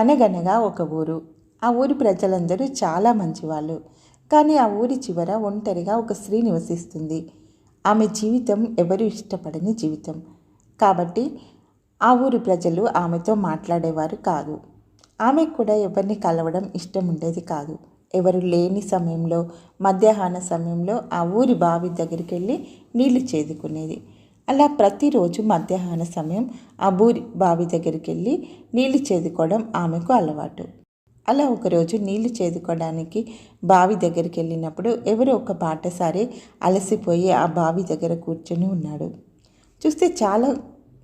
అనగనగా ఒక ఊరు. ఆ ఊరి ప్రజలందరూ చాలా మంచివాళ్ళు. కానీ ఆ ఊరి చివర ఒంటరిగా ఒక స్త్రీ నివసిస్తుంది. ఆమె జీవితం ఎవరు ఇష్టపడని జీవితం. కాబట్టి ఆ ఊరి ప్రజలు ఆమెతో మాట్లాడేవారు కాదు. ఆమెకు కూడా ఎవరిని కలవడం ఇష్టం ఉండేది కాదు. ఎవరు లేని సమయంలో మధ్యాహ్న సమయంలో ఆ ఊరి బావి దగ్గరికి వెళ్ళి నీళ్ళు చేదుకునేది. అలా ప్రతిరోజు మధ్యాహ్న సమయం ఆ బావి దగ్గరికి వెళ్ళి నీళ్ళు చేదుకోవడం ఆమెకు అలవాటు. అలా ఒకరోజు నీళ్ళు చేదుకోవడానికి బావి దగ్గరికి వెళ్ళినప్పుడు ఎవరో ఒక బాటసారి అలసిపోయి ఆ బావి దగ్గర కూర్చొని ఉన్నాడు. చూస్తే చాలా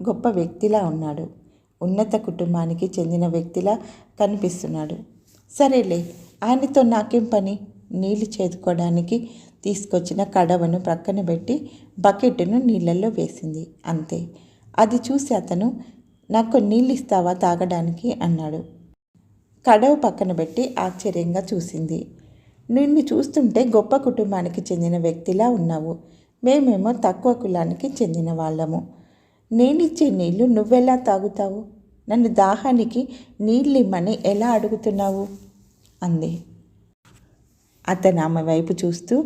గొప్ప వ్యక్తిలా ఉన్నాడు. ఉన్నత కుటుంబానికి చెందిన వ్యక్తిలా కనిపిస్తున్నాడు. సరేలే ఆయనతో నాకేం పని? నీళ్ళు చేదుకోవడానికి తీసుకొచ్చిన కడవను ప్రక్కన పెట్టి బకెట్ను నీళ్ళల్లో వేసింది. అంతే. అది చూసి అతను నాకు నీళ్ళు ఇస్తావా తాగడానికి? అన్నాడు. కడవ పక్కన పెట్టి ఆశ్చర్యంగా చూసింది. నిన్ను చూస్తుంటే గొప్ప కుటుంబానికి చెందిన వ్యక్తిలా ఉన్నావు. మేమేమో తక్కువ కులానికి చెందిన వాళ్ళము. నేనిచ్చే నీళ్ళు నువ్వెలా తాగుతావు? నన్ను దాహానికి నీళ్ళు ఇమ్మని ఎలా అడుగుతున్నావు? అంది. అతను ఆమె వైపు చూస్తూ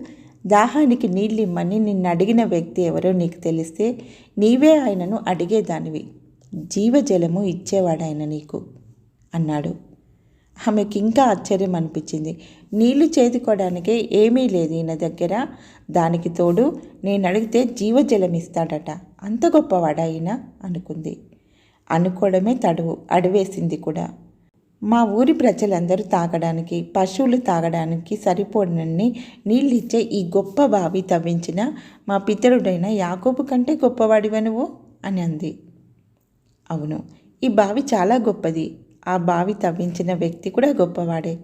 దాహానికి నీళ్ళు ఇమ్మని నిన్ను అడిగిన వ్యక్తి ఎవరో నీకు తెలిస్తే నీవే ఆయనను అడిగేదానివి. జీవజలము ఇచ్చేవాడాయన నీకు అన్నాడు. ఆమెకి ఇంకా ఆశ్చర్యం అనిపించింది. నీళ్ళు చేదుకోవడానికే ఏమీ లేదు ఈయన దగ్గర. దానికి తోడు నేను అడిగితే జీవజలం ఇస్తాడట. అంత గొప్పవాడాయినా అనుకుంది. అనుకోవడమే తడువు. అడివేసింది కూడా. మా ఊరి ప్రజలందరూ తాగడానికి పశువులు తాగడానికి సరిపోనన్ని నీళ్ళిచ్చే ఈ గొప్ప బావి తవ్వించిన మా పితరుడైన యాకోబు కంటే గొప్పవాడివా నువ్వు? అని అంది. అవును ఈ బావి చాలా గొప్పది. ఆ బావి తవ్వించిన వ్యక్తి కూడా గొప్పవాడే.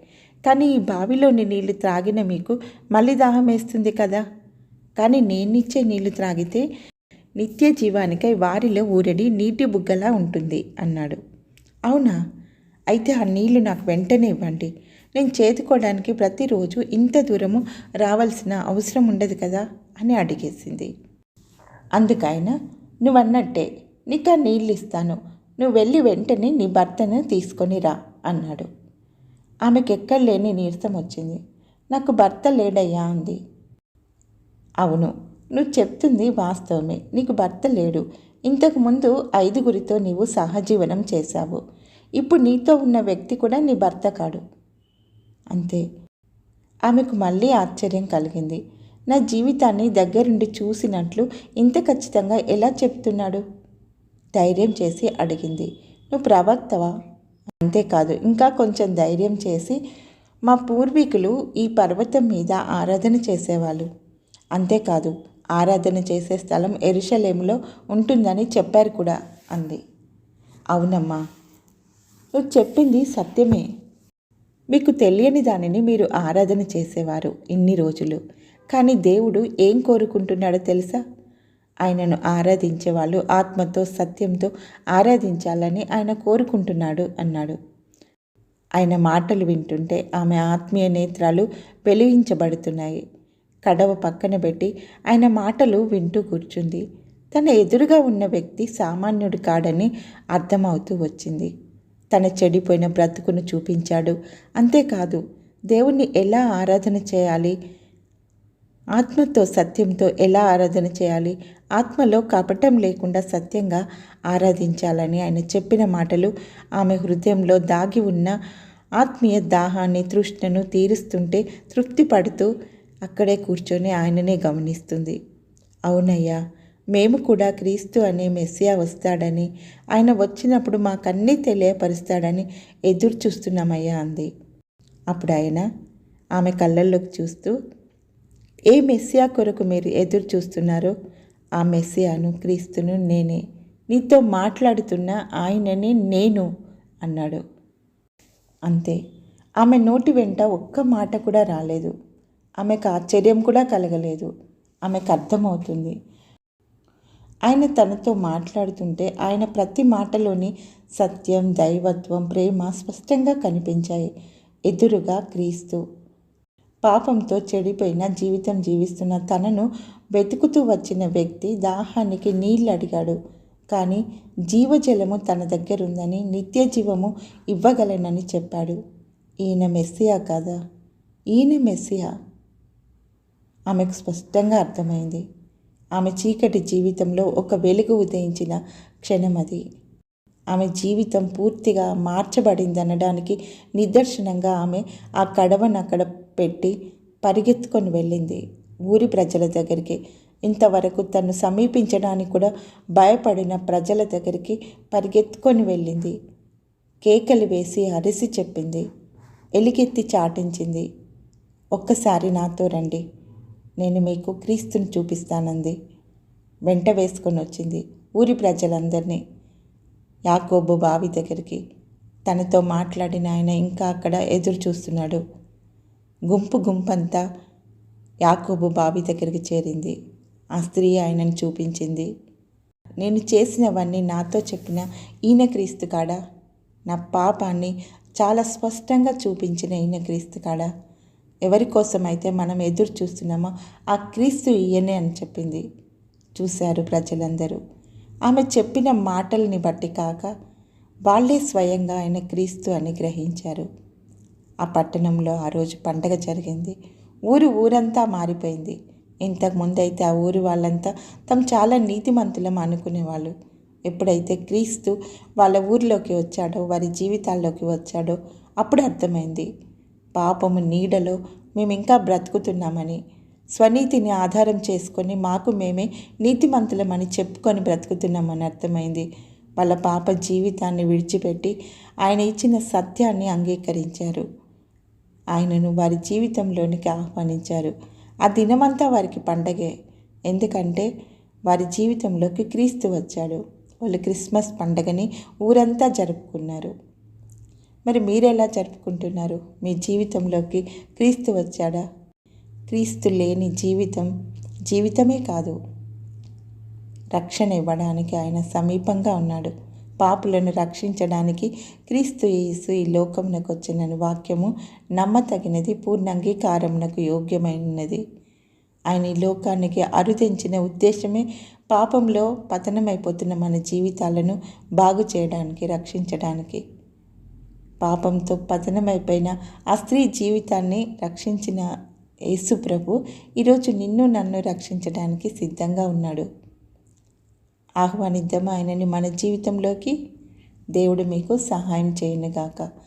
కానీ ఈ బావిలోని నీళ్ళు త్రాగిన మీకు మళ్ళీ దాహం వేస్తుంది కదా? కానీ నేనిచ్చే నీళ్ళు త్రాగితే నిత్య జీవానికై వారిలో ఊరడి నీటి బుగ్గలా ఉంటుంది అన్నాడు. అవునా? అయితే ఆ నీళ్ళు నాకు వెంటనే ఇవ్వండి. నేను చేతుకోవడానికి ప్రతిరోజు ఇంత దూరము రావాల్సిన అవసరం ఉండదు కదా? అని అడిగేసింది. అందుకైనా నువ్వన్నట్టే నీకు ఆ నీళ్ళు ఇస్తాను నువ్వు వెళ్ళి వెంటనే నీ భర్తను తీసుకొని రా అన్నాడు. ఆమెకు ఎక్కడ లేని నీరసం వచ్చింది. నాకు భర్త లేడయ్యా అంది. అవును నువ్వు చెప్తుంది వాస్తవమే. నీకు భర్త లేడు. ఇంతకుముందు ఐదుగురితో నీవు సహజీవనం చేశావు. ఇప్పుడు నీతో ఉన్న వ్యక్తి కూడా నీ భర్త కాడు. అంతే. ఆమెకు మళ్ళీ ఆశ్చర్యం కలిగింది. నా జీవితాన్ని దగ్గరుండి చూసినట్లు ఇంత ఖచ్చితంగా ఎలా చెప్తున్నాడు? ధైర్యం చేసి అడిగింది. నువ్వు ప్రవక్తవా? అంతేకాదు. ఇంకా కొంచెం ధైర్యం చేసి మా పూర్వీకులు ఈ పర్వతం మీద ఆరాధన చేసేవాళ్ళు. అంతేకాదు ఆరాధన చేసే స్థలం ఎరుషలేములో ఉంటుందని చెప్పారు కూడా అంది. అవునమ్మా. నువ్వు చెప్పింది సత్యమే. మీకు తెలియని దానిని మీరు ఆరాధన చేసేవారు ఇన్ని రోజులు. కానీ దేవుడు ఏం కోరుకుంటున్నాడో తెలుసా? ఆయనను ఆరాధించే వాళ్ళు ఆత్మతో సత్యంతో ఆరాధించాలని ఆయన కోరుకుంటున్నాడు అన్నాడు. ఆయన మాటలు వింటుంటే ఆమె ఆత్మీయ నేత్రాలు వెలిగించబడుతున్నాయి కడవ పక్కన పెట్టి ఆయన మాటలు వింటూ కూర్చుంది. తన ఎదురుగా ఉన్న వ్యక్తి సామాన్యుడు కాడని అర్థమవుతూ వచ్చింది. తన చెడిపోయిన బ్రతుకును చూపించాడు. అంతేకాదు దేవుణ్ణి ఎలా ఆరాధన చేయాలి? ఆత్మతో సత్యంతో ఎలా ఆరాధన చేయాలి? ఆత్మలో కపటం లేకుండా సత్యంగా ఆరాధించాలని ఆయన చెప్పిన మాటలు ఆమె హృదయంలో దాగి ఉన్న ఆత్మీయ దాహాన్ని తృష్ణను తీరుస్తుంటే తృప్తి పడుతూ అక్కడే కూర్చొని ఆయననే గమనిస్తుంది. అవునయ్యా మేము కూడా క్రీస్తు అనే మెస్సియా వస్తాడని ఆయన వచ్చినప్పుడు మాకన్నీ తెలియపరుస్తాడని ఎదురు చూస్తున్నామయ్యా అంది. అప్పుడు ఆయన ఆమె కళ్ళల్లోకి చూస్తూ ఏ మెస్సియా కొరకు మీరు ఎదురు చూస్తున్నారో ఆ మెస్సియాను క్రీస్తును నేనే నీతో మాట్లాడుతున్న ఆయననే నేను అన్నాడు. అంతే ఆమె నోటి వెంట ఒక్క మాట కూడా రాలేదు. ఆమెకు ఆశ్చర్యం కూడా కలగలేదు. ఆమెకు అర్థమవుతుంది ఆయన తనతో మాట్లాడుతుంటే ఆయన ప్రతి మాటలోని సత్యం దైవత్వం ప్రేమ స్పష్టంగా కనిపించాయి. ఎదురుగా క్రీస్తు. పాపంతో చెడిపోయిన జీవితం జీవిస్తున్న తనను వెతుకుతూ వచ్చిన వ్యక్తి దాహానికి నీళ్ళు అడిగాడు. కానీ జీవజలము తన దగ్గరుందని నిత్య జీవము ఇవ్వగలనని చెప్పాడు. ఈయన మెస్సియా కాదా? ఈయన మెస్సియా? ఆమెకు స్పష్టంగా అర్థమైంది. ఆమె చీకటి జీవితంలో ఒక వెలుగు ఉదయించిన క్షణం అది. ఆమె జీవితం పూర్తిగా మార్చబడిందనడానికి నిదర్శనంగా ఆమె ఆ కడవను అక్కడ పెట్టి పరిగెత్తుకొని వెళ్ళింది. ఊరి ప్రజల దగ్గరికి. ఇంతవరకు తను సమీపించడానికి కూడా భయపడిన ప్రజల దగ్గరికి పరిగెత్తుకొని వెళ్ళింది. కేకలు వేసి అరిసి చెప్పింది. ఎలిగెత్తి చాటించింది. ఒక్కసారి నాతో రండి. నేను మీకు క్రీస్తుని చూపిస్తానంది. వెంట వేసుకొని వచ్చింది. ఊరి ప్రజలందరినీ యాకోబు బావి దగ్గరికి. తనతో మాట్లాడిన ఆయన ఇంకా అక్కడ ఎదురు చూస్తున్నాడు. గుంపు గుంపంతా యాకోబు బావి దగ్గరికి చేరింది. ఆ స్త్రీ ఆయనను చూపించింది. నేను చేసినవన్నీ నాతో చెప్పిన ఈయన క్రీస్తు కాడా? నా పాపాన్ని చాలా స్పష్టంగా చూపించిన ఈయన క్రీస్తు కాడా? ఎవరి కోసమైతే మనం ఎదురు చూస్తున్నామో ఆ క్రీస్తు ఈయనే అని చెప్పింది. చూశారు ప్రజలందరూ. ఆమె చెప్పిన మాటల్ని బట్టి కాక వాళ్ళే స్వయంగా ఆయన క్రీస్తు అని గ్రహించారు. ఆ పట్టణంలో ఆ రోజు పండగ జరిగింది. ఊరు ఊరంతా మారిపోయింది. ఇంతకుముందైతే ఆ ఊరు వాళ్ళంతా తమ చాలా నీతిమంతులం అనుకునేవాళ్ళు. ఎప్పుడైతే క్రీస్తు వాళ్ళ ఊరిలోకి వచ్చాడో వారి జీవితాల్లోకి వచ్చాడో అప్పుడు అర్థమైంది. పాపము నీడలో మేము ఇంకా బ్రతుకుతున్నామని స్వనీతిని ఆధారం చేసుకొని మాకు మేమే నీతిమంతులమని చెప్పుకొని బ్రతుకుతున్నామని అర్థమైంది. వాళ్ళ పాప జీవితాన్ని విడిచిపెట్టి ఆయన ఇచ్చిన సత్యాన్ని అంగీకరించారు. ఆయనను వారి జీవితంలోనికి ఆహ్వానించారు. ఆ దినమంతా వారికి పండగే. ఎందుకంటే వారి జీవితంలోకి క్రీస్తు వచ్చాడు. వాళ్ళు క్రిస్మస్ పండగని ఊరంతా జరుపుకున్నారు. మరి మీరెలా జరుపుకుంటున్నారు? మీ జీవితంలోకి క్రీస్తు వచ్చాడా? క్రీస్తు లేని జీవితం జీవితమే కాదు. రక్షణ ఇవ్వడానికి ఆయన సమీపంగా ఉన్నాడు. పాపులను రక్షించడానికి క్రీస్తు యేసు ఈ లోకమునకు వచ్చిన వాక్యము నమ్మతగినది పూర్ణ అంగీకారమునకు యోగ్యమైనది. ఆయన ఈ లోకానికి అరుదించిన ఉద్దేశమే పాపంలో పతనమైపోతున్న మన జీవితాలను బాగు చేయడానికి రక్షించడానికి. పాపంతో పతనమైపోయిన ఆ స్త్రీ జీవితాన్ని రక్షించిన యేసు ప్రభు ఈరోజు నిన్ను నన్ను రక్షించడానికి సిద్ధంగా ఉన్నాడు. ఆహ్వానిద్దాం ఆయనని మన జీవితంలోకి దేవుడు మీకు సహాయం చేయనుగాక.